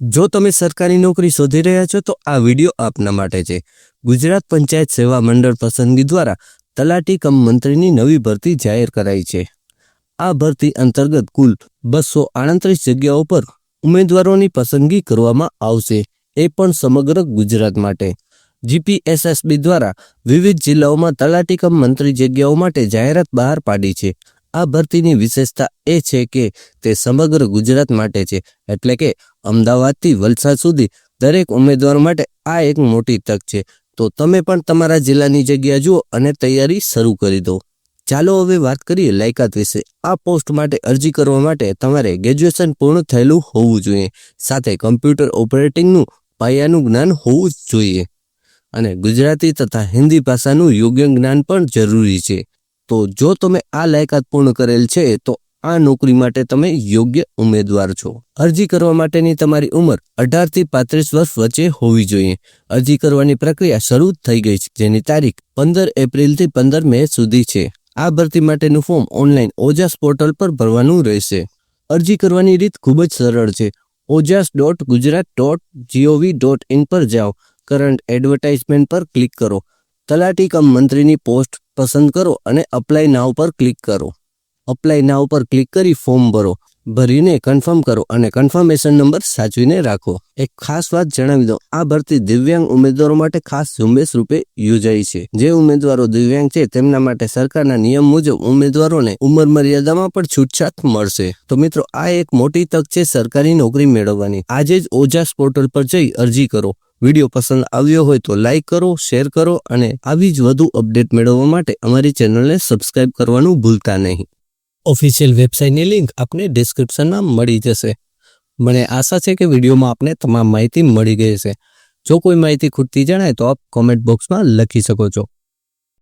જો તમે સરકારી નોકરી શોધી રહ્યા છો, તો આ વીડિયો આપના માટે છે. ગુજરાત પંચાયત સેવા મંડળ પસંદગી દ્વારા તલાટી કમ મંત્રીની નવી ભરતી જાહેર કરાઈ છે. આ ભરતી અંતર્ગત કુલ બસો આડત્રીસ જગ્યાઓ પર ઉમેદવારોની પસંદગી કરવામાં આવશે. એ પણ સમગ્ર ગુજરાત માટે. જીપીએસએસબી દ્વારા વિવિધ જિલ્લાઓમાં તલાટી કમ મંત્રી જગ્યાઓ માટે જાહેરાત બહાર પાડી છે. આ ભરતીની વિશેષતા એ છે કે તે સમગ્ર ગુજરાત માટે છે, એટલે કે અમદાવાદથી વલસાડ સુધી દરેક ઉમેદવાર માટે આ એક મોટી તક છે. તો તમે પણ તમારા જિલ્લાની જગ્યા જુઓ અને તૈયારી શરૂ કરી દો. ચાલો હવે વાત કરીએ લાયકાત વિશે. આ પોસ્ટ માટે અરજી કરવા માટે તમારે ગ્રેજ્યુએશન પૂર્ણ થયેલું હોવું જોઈએ. સાથે કમ્પ્યુટર ઓપરેટિંગનું પાયાનું જ્ઞાન હોવું જ જોઈએ. અને ગુજરાતી તથા હિન્દી ભાષાનું યોગ્ય જ્ઞાન પણ જરૂરી છે. તો જો તમે આ લાયકાત પૂર્ણ કરેલ છે, તો આ નોકરી માટે તમે યોગ્ય ઉમેદવાર છો. અરજી કરવા માટેની તમારી ઉંમર અઢારથી પાંત્રીસ વર્ષ વચ્ચે હોવી જોઈએ. અરજી કરવાની પ્રક્રિયા શરૂ થઈ ગઈ છે, જેની તારીખ પંદર એપ્રિલથી પંદર મે સુધી છે. આ ભરતી માટેનું ફોર્મ ઓનલાઈન ઓજાસ પોર્ટલ પર ભરવાનું રહેશે. અરજી કરવાની રીત ખૂબ જ સરળ છે. Ojas dot Gujarat dot GOV dot in પર જાઓ. કરંટ એડવર્ટાઇઝમેન્ટ પર ક્લિક કરો. તલાટી કમ મંત્રીની પોસ્ટ પસંદ કરો અને અપ્લાય નાવ પર ક્લિક કરો. અપ્લાય નાવ પર ક્લિક કરી ફોર્મ ભરો. ભરીને કન્ફર્મ કરો અને કન્ફર્મેશન નંબર સાચવીને રાખો. એક ખાસ વાત જણાવી દો આ ભરતી દિવ્યાંગ ઉમેદવારો માટે ખાસ ઝુંબેશ રૂપે યોજાઈ છે. જે ઉમેદવારો દિવ્યાંગ છે તેમના માટે સરકારના નિયમ મુજબ ઉમેદવારોને ઉંમર મર્યાદામાં પણ છૂટછાટ મળશે. તો મિત્રો, આ એક મોટી તક છે સરકારી નોકરી મેળવવાની. આજે જ ઓજાસ પોર્ટલ પર જઈ અરજી કરો. વીડિયો પસંદ આવ્યો હોય તો લાઈક કરો, શેર કરો અને આવી જ વધુ અપડેટ મેળવવા માટે અમારી ચેનલને સબસ્ક્રાઇબ કરવાનું ભૂલતા નહીં. ઓફિશિયલ વેબસાઇટની લિંક આપને ડિસ્ક્રિપ્શનમાં મળી જશે. મને આશા છે કે વિડીયોમાં આપને તમામ માહિતી મળી ગઈ છે જો કોઈ માહિતી ખૂટતી જણાય તો આપ કોમેન્ટ બોક્સમાં લખી શકો છો.